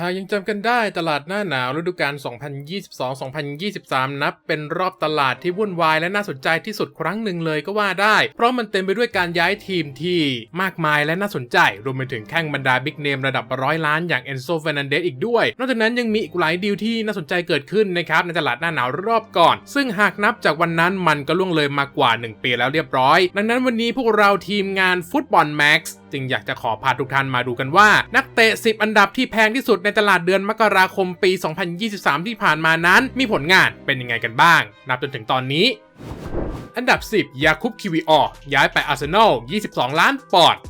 หากยังจำกันได้ตลาดหน้าหนาวฤดูกาล 2022-2023 นับเป็นรอบตลาดที่วุ่นวายและน่าสนใจที่สุดครั้งหนึ่งเลยก็ว่าได้ เพราะมันเต็มไปด้วยการย้ายทีมที่มากมายและน่าสนใจ รวมไปถึงแข้งบรรดาบิ๊กเนมระดับร้อยล้านอย่างเอนโซเฟนันเดสอีกด้วย นอกจากนั้นยังมีอีกหลายดีลที่น่าสนใจเกิดขึ้นนะครับในตลาดหน้าหนาวรอบก่อน ซึ่งหากนับจากวันนั้นมันก็ล่วงเลยมากว่า 1 ปีแล้วเรียบร้อย ดังนั้นวันนี้พวกเราทีมงานฟุตบอลแม็กซ์จึงอยากจะขอพาทุกท่านมาดูกันว่า นักเตะ 10 อันดับที่แพงที่สุดในตลาดเดือนมกราคมปี 2023 ที่ผ่านมานั้น มีผลงานเป็นยังไงกันบ้าง นับจนถึงตอนนี้ อันดับ 10 ยาคุปคิวิออย้ายไปอาร์เซนอล 22 ล้านปอนด์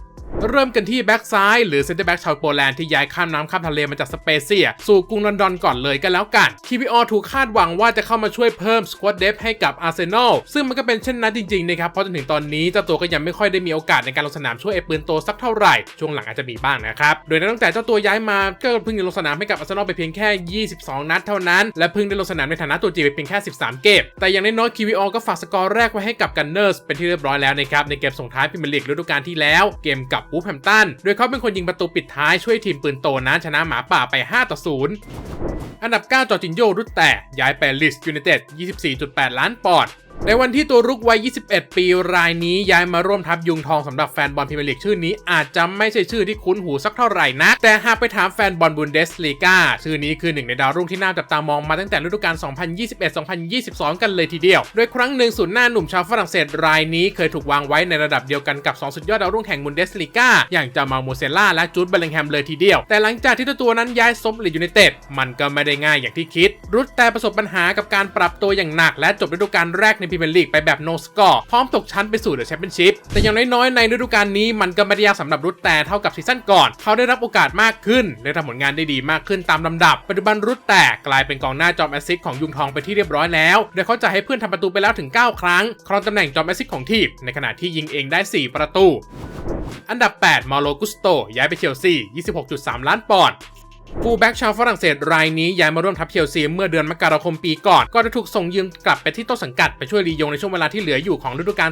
เริ่มกันที่แบ็กซ้ายหรือเซนเตอร์แบ็กชาวโปแลนด์ที่ย้ายข้ามน้ำข้ามทะเลมาจากสเปเซีย สู่กรุงลอนดอนก่อนเลยกันแล้วกันคิวิออถูกคาดหวังว่าจะเข้ามาช่วยเพิ่มสควอตเดฟให้กับอาร์เซนอลซึ่งมันก็เป็นเช่นนั้นจริงๆนะครับเพราะจนถึงตอนนี้เจ้าตัวก็ยังไม่ค่อยได้มีโอกาสในการลงสนามช่วยไอปืนโตสักเท่าไหร่ ช่วงหลังอาจจะมีบ้างนะครับโดยตั้งแต่เจ้าตัวย้ายมาก็เพิ่งลงสนามให้กับอาร์เซนอลไปเพียงแค่ 22 นัดเท่านั้น และเพิ่งได้ลงสนามในฐานะตัวจริงไปเพียงแค่ 13 เกมแต่อย่างน้อยๆคิวิออก็ฝากสกอร์แรกไว้ให้กับกันเนอร์สเป็นที่เรียบร้อยแล้วนะครับในเกมส่งท้ายพรีเมียร์ลีกฤดูกาลที่แล้วเกมกับวูฟแฮมตัน โดยเขาเป็นคนยิงประตูปิดท้ายช่วยทีมปืนโตนั้นชนะหมาป่าไป 5 ต่อ 0 อันดับ 9 จอจินโยรุดแต่ย้ายไปลิสยูไนเต็ด 24.8 ล้านปอนด์ ในวันที่ตัวรุกวัย 21 ปีรายนี้ย้ายมาร่วมทัพยุงทองสำหรับแฟนบอลพรีเมียร์ลีกชื่อนี้อาจจะไม่ใช่ชื่อที่คุ้นหูสักเท่าไหร่นะ แต่หากไปถามแฟนบอลบุนเดสลีกาชื่อนี้คือหนึ่งในดาวรุ่งที่น่าจับตามองมาตั้งแต่ฤดูกาล 2021-2022 กันเลยทีเดียว โดยครั้งหนึ่งศูนย์หน้าหนุ่มชาวฝรั่งเศสรายนี้เคยถูกวางไว้ในระดับเดียวกันกับ 2 สุดยอดดาวรุ่งแห่งบุนเดสลีกาอย่างจามาโมเซล่าและจูดเบลลิงแฮมเลยทีเดียว แต่หลังจากที่ตัวนั้นย้ายซบลียูไนเต็ดมันก็ไม่ได้ง่ายอย่างที่คิด รุดแต่ประสบปัญหากับการปรับตัวอย่างหนักและจบฤดูกาลแรกในพรีเมียร์ลีกไปแบบโนสกอร์พร้อมตกชั้นไปสู่เดอะแชมเปี้ยนชิพแต่อย่างน้อยๆในฤดูกาลนี้มันก็ไม่ได้ยากสำหรับรุดแต่เท่ากับซีซั่นก่อน เขาได้รับโอกาสมากขึ้นและทำผลงานได้ดีมากขึ้นตามลำดับ ปัจจุบันรุดแต่กลายเป็นกองหน้าจอมแอซิสของยุงทองไปที่เรียบร้อยแล้วโดยเขาจะให้เพื่อนทำประตูไปแล้วถึง 9 ครั้งครองตำแหน่งจอมแอซิสของทีมในขณะที่ยิงเองได้ 4 ประตูอันดับ 8 มาโลกุสโต ย้ายไปเชลซี 26.3 ล้านปอนด์ ฟูลแบ็กชาวฝรั่งเศสรายนี้ย้ายมาร่วมทัพเชลซีเมื่อเดือนมกราคมปีก่อน ก็ได้ถูกส่งยืมกลับไปที่ต้นสังกัดไปช่วยรียงในช่วงเวลาที่เหลืออยู่ของฤดูกาล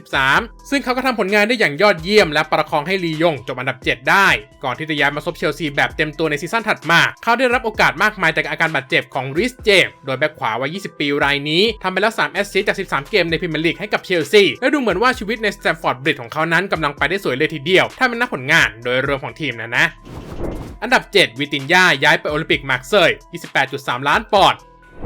2022-2023 ซึ่งเขาก็ทำผลงานได้อย่างยอดเยี่ยมและประคองให้รียงจบอันดับ 7 ได้ ก่อนที่จะย้ายมาซบเชลซีแบบเต็มตัวในซีซั่นถัดมา เขาได้รับโอกาสมากมายจากอาการบาดเจ็บของริสเจมโดยแบ็กขวาวัย 20 ปีรายนี้ทำไปแล้ว 3 แอสซิสต์จาก 13 เกมในพรีเมียร์ลีกให้กับเชลซีและดูเหมือนว่าชีวิตในสแตมฟอร์ดบริดของเขานั้นกำลังไปได้สวยเลยทีเดียว ถ้าเป็นนักผลงานโดยรวมของทีมนะนะ อันดับ 7 วิตินยาย้ายไปโอลิมปิกมาร์เซย28.3 ล้านปอนด์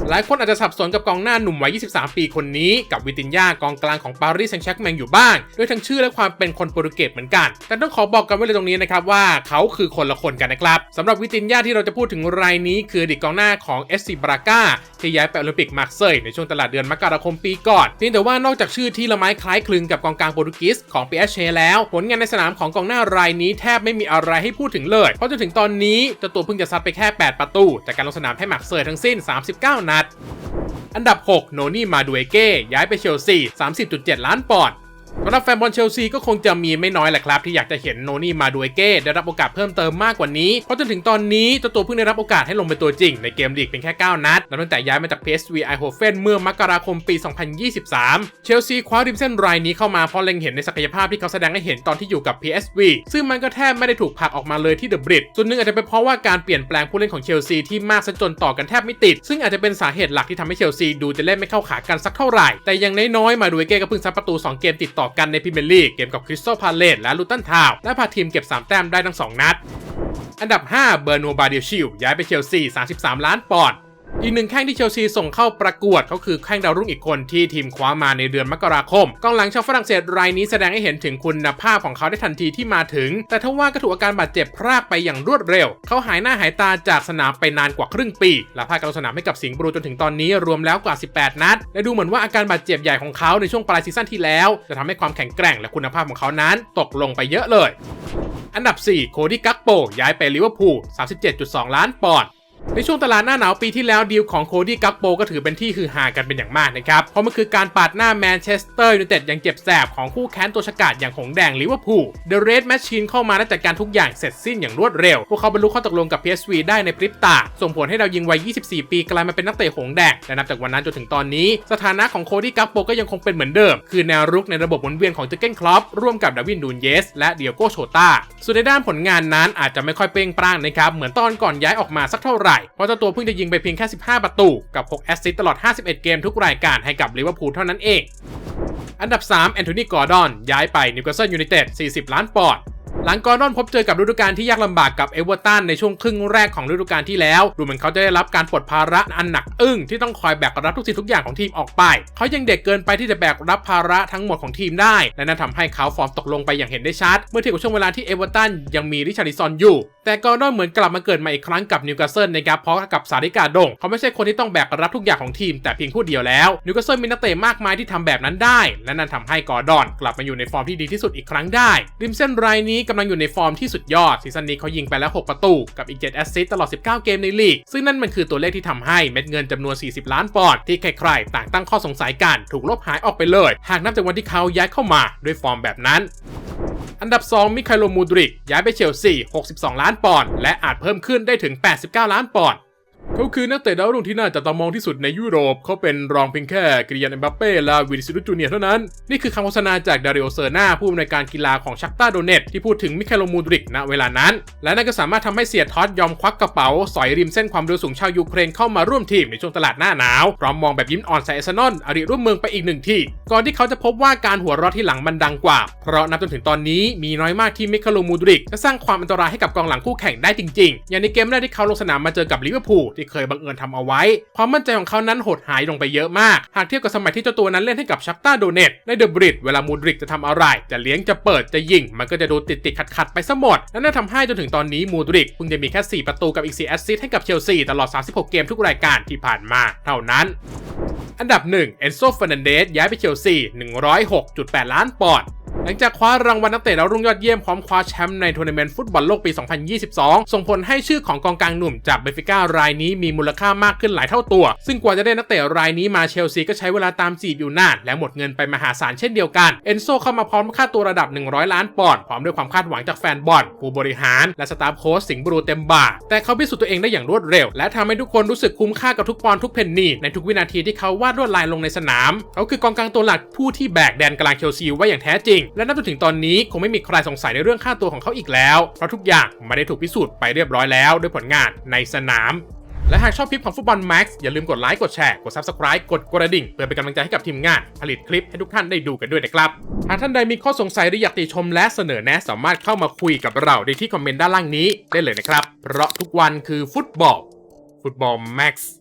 หลายคนอาจจะสับสนกับกองหน้าหนุ่มวัย 23 ปีคนนี้ กับวิตินยากองกลางของปารีสแซงต์แชร์กแมงอยู่บ้าง ด้วยทั้งชื่อและความเป็นคนโปรตุเกสเหมือนกัน แต่ต้องขอบอกกันไว้เลยตรงนี้นะครับว่าเขาคือคนละคนกันนะครับสำหรับวิตินยาที่เราจะพูดถึงรายนี้คืออดีตกองหน้าของเอสซีบราก้าที่ย้ายไปโอลิมปิกมาร์เซยในช่วงตลาดเดือนมกราคมปีก่อนเพียงแต่ว่านอกจากชื่อที่ละไม้คล้ายคลึงกับกองกลางโปรตุเกสของ PSG แล้ว ผลงานในสนามของกองหน้ารายนี้แทบไม่มีอะไรให้พูดถึงเลย เพราะจนถึงตอนนี้เจ้าตัวเพิ่งจะซัดไปแค่ 8 ประตู จากการลงสนามให้มาร์เซยทั้งสิ้น 39 นัดอันดับ 6 โนนี่มาดูเอเก้ย้ายไปเชลซี 30.7 ล้านปอนด์ำหรับแฟนบอลเชลซีก็คงจะมีไม่น้อยแหละครับที่อยากจะเห็นโนนี่มาดูเอเก้ได้รับโอกาสเพิ่มเติมมากกว่านี้ เพราะจนถึงตอนนี้เจ้าตัวเพิ่งได้รับโอกาสให้ลงเป็นตัวจริงในเกมลีกเป็นแค่ 9 นัดนับตั้งแต่ย้ายมาจาก PSV Eindhoven เมื่อมกราคมปี 2023 เชลซีคว้าริมเส้นรายนี้เข้ามาเพราะเล็งเห็นในศักยภาพที่เขาแสดงให้เห็นตอนที่อยู่กับ PSV ซึ่งมันก็แทบไม่ได้ถูกผลักออกมาเลยที่เดอะบริดส่วนหนึ่งอาจจะเป็นเพราะว่าการเปลี่ยนแปลงผู้เล่นของเชลซีที่มากซะจนต่อกันแทบไม่ติด ซึ่งอาจจะเป็นสาเหตุหลักที่ทำให้เชลซีดูจะเล่นไม่เข้าขากันสักเท่าไหร่แต่อย่างน้อยๆมาดูเก้ก็เพิ่งซัดประตู 2 เกมติดต่อกันในพรีเมียร์ลีกเกมกับคริสตัลพาเลตและลูตันทาวและพาทีมเก็บ 3 แต้มได้ทั้ง 2 นัด อันดับ 5 เบอร์นัวบาเดียชิลย้ายไปเชลซี 33 ล้านปอนด์ อีกหนึ่งแข้งที่เชลซีส่งเข้าประกวดเขาคือแข้งดาวรุ่งอีกคนที่ทีมคว้ามาในเดือนมกราคมกองหลังชาวฝรั่งเศสรายนี้แสดงให้เห็นถึงคุณภาพของเขาได้ทันทีที่มาถึง แต่ทว่าก็ถูกอาการบาดเจ็บพรากไปอย่างรวดเร็ว เขาหายหน้าหายตาจากสนามไปนานกว่าครึ่งปีและพาการลงสนามให้กับสิงห์บลูจนถึงตอนนี้รวมแล้วกว่า 18 นัด และดูเหมือนว่าอาการบาดเจ็บใหญ่ของเขาในช่วงปลายซีซั่นที่แล้ว จะทำให้ความแข็งแกร่งและคุณภาพของเขานั้น ตกลงไปเยอะเลยอันดับ 4 โคดี้กักโปย้ายไปลิเวอร์พูล37.2 ล้านปอนด์ ในช่วงตลาดหน้าหนาวปีที่แล้วดีลของโคดี้กักโปก็ถือเป็นที่ฮือฮากันเป็นอย่างมากนะครับ เพราะมันคือการปาดหน้าแมนเชสเตอร์ยูไนเต็ดอย่างเจ็บแสบของคู่แค้นตัวฉกาจอย่างหงแดงลิเวอร์พูลเดอะเรดแมชชีนเข้ามาและจัดการทุกอย่างเสร็จสิ้นอย่างรวดเร็ว พวกเขาบรรลุข้อตกลงกับ PSV ได้ในพริบตา ส่งผลให้เรายิงวัย 24 ปีกลายมาเป็นนักเตะหงแดงและนับจากวันนั้นจนถึงตอนนี้ สถานะของโคดี้กักโปก็ยังคงเป็นเหมือนเดิม คือแนวรุกในระบบหมุนเวียนของเจเกนคลอปร่วมกับดาวินดูนเยส และเดียโกโชตาส่วนในด้านผลงานนั้นอาจจะไม่ค่อยเปร่งปร้างนะครับเหมือนตอนก่อนย้ายออกมาสักเท่าไหร่เพราะเจ้าตัวเพิ่งจะยิงไปเพียงแค่ 15 ประตูกับ 6 แอสซิสต์ตลอด 51 เกมทุกรายการให้กับลิเวอร์พูลเท่านั้นเอง อันดับ 3 แอนโทนี กอร์ดอน ย้ายไปนิวคาสเซิลยูไนเต็ด 40 ล้านปอนด์ หลังกอร์ดอนพบเจอกับฤดูกาลที่ยากลำบากกับเอเวอร์ตันในช่วงครึ่งแรกของฤดูกาลที่แล้ว ดูเหมือนเขาจะได้รับการปลดภาระอันหนักอึ้งที่ต้องคอยแบกรับทุกสิ่งทุกอย่างของทีมออกไป เขายังเด็กเกินไปที่จะแบกรับภาระทั้งหมดของทีมได้ และนั่นทำให้เขาฟอร์มตกลงไปอย่างเห็นได้ชัด เมื่อเทียบกับช่วงเวลาที่เอเวอร์ตันยังมีริชาร์ลิซอนอยู่ แต่กอร์ดอนเหมือนกลับมาเกิดมาอีกครั้งกับนิวคาสเซิลนะครับเพราะกับสาริกาดง เขาไม่ใช่คนที่ต้องแบกรับทุกอย่างของทีม แต่เพียงผู้เดียวแล้วนิวคาสเซิลมีนักเตะมากมายที่ทำแบบนั้นได้ และนั่นทำให้กอร์ดอน กลับมาอยู่ในฟอร์มที่ดีที่สุดอีกครั้งได้ริมเส้นรายนี้กำลังอยู่ในฟอร์มที่สุดยอดซีซั่นนี้เขายิงไปแล้ว 6 ประตู กับอีก 7 แอสซิสต์ตลอด 19 เกมในลีก ซึ่งนั่นมันคือตัวเลขที่ทำให้เม็ดเงินจำนวน 40 ล้านปอนด์ที่ใครๆ ต่างตั้งข้อสงสัยกันถูกลบหายออกไปเลย หากนับจากวันที่เขาย้ายเข้ามาด้วยฟอร์มแบบนั้นอันดับ 2 มิคาโลมูดริก ย้ายไปเชลซี 62 ล้านปอนด์ และอาจเพิ่มขึ้นได้ถึง 89 ล้านปอนด์ เขาคือนักเตะดาวรุ่งที่น่าจับตามองที่สุดในยุโรป เขาเป็นรองเพียงแค่กริยันเอ็มบัปเป้และวินิซิอุจูเนียเท่านั้น นี่คือคำโฆษณาจากดาริโอเซอร์นาผู้อำนวยการกีฬาของชักตาโดเนตที่พูดถึงมิคาโลมูดริกณเวลานั้น และนั่นก็สามารถทำให้เสียท็อตยอมควักกระเป๋า สอยริมเส้นความเร็วสูงชาวยูเครนเข้ามาร่วมทีมในช่วงตลาดหน้าหนาวพร้อมมองแบบยิ้มอ่อนใส่เอซนอนอดีตร่วมเมืองไปอีกหนึ่งที่ก่อนที่เขาจะพบว่าการหัวเราะที่หลังมันดังกว่า เพราะนับจนถึงตอนนี้มีน้อยมากที่มิคาโลมูดริกจะสร้างความอันตรายให้กับกองหลังคู่แข่งได้จริงๆ อย่างในเกมแรกที่เขาลงสนามมาเจอกับลิเวอร์พูลที่เคยบังเอิญทำเอาไว้ ความมั่นใจของเขานั้นหดหายลงไปเยอะมาก หากเทียบกับสมัยที่เจ้าตัวนั้นเล่นให้กับชักตาโดเนตในเดอะบริดเวลามูดริกจะทำอะไร จะเลี้ยงจะเปิดจะยิง มันก็จะดูติดติดขัดขัดไปซะหมดและนั่นทำให้จนถึงตอนนี้มูดริกเพิ่งจะมีแค่ 4 ประตูกับอีก 4 แอสซิสต์ให้กับเชลซีตลอด 36 เกมทุกรายการที่ผ่านมาเท่านั้นอันดับ 1 เอนโซฟอร์นันเดสย้ายไปเชลซี 106.8 ล้านปอนด์ หลังจากคว้ารางวัลนักเตะดาวรุ่งยอดเยี่ยมพร้อมคว้าแชมป์ในทัวร์นาเมนต์ฟุตบอลโลกปี 2022 ส่งผลให้ชื่อของกองกลางหนุ่มจากเบฟิก้ารายนี้มีมูลค่ามากขึ้นหลายเท่าตัว ซึ่งกว่าจะได้นักเตะรายนี้มาเชลซีก็ใช้เวลาตามจีบอยู่นานและหมดเงินไปมหาศาลเช่นเดียวกันเอนโซเข้ามาพร้อมค่าตัวระดับ 100 ล้านปอนด์พร้อมด้วยความคาดหวังจากแฟนบอลผู้บริหารและสตาฟโค้ชสิงห์บรูเต็มบ่าแต่เขาพิสูจน์ตัวเองได้อย่างรวดเร็ว และทำให้ทุกคนรู้สึกคุ้มค่ากับทุกปอนด์ทุกเพนนีในทุกวินาทีที่เขาวาดลวดลายลงในสนาม เขาคือกองกลางตัวหลักผู้ที่แบกแดนกลางเชลซีไว้อย่างแท้จริงและนับจนถึงตอนนี้คงไม่มีใครสงสัยในเรื่องค่าตัวของเขาอีกแล้ว เพราะทุกอย่างไม่ได้ถูกพิสูจน์ไปเรียบร้อยแล้วด้วยผลงานในสนาม และหากชอบคลิปของฟุตบอลแม็กซ์อย่าลืมกดไลค์กดแชร์กด Subscribe กดกระดิ่ง เพื่อเป็นกำลังใจให้กับทีมงาน ผลิตคลิปให้ทุกท่านได้ดูกันด้วยนะครับ หากท่านใดมีข้อสงสัยหรืออยากติชมและเสนอแนะสามารถเข้ามาคุยกับเราได้ที่คอมเมนต์ด้านล่างนี้ได้เลยนะครับ เพราะทุกวันคือฟุตบอลฟุตบอลแม็กซ์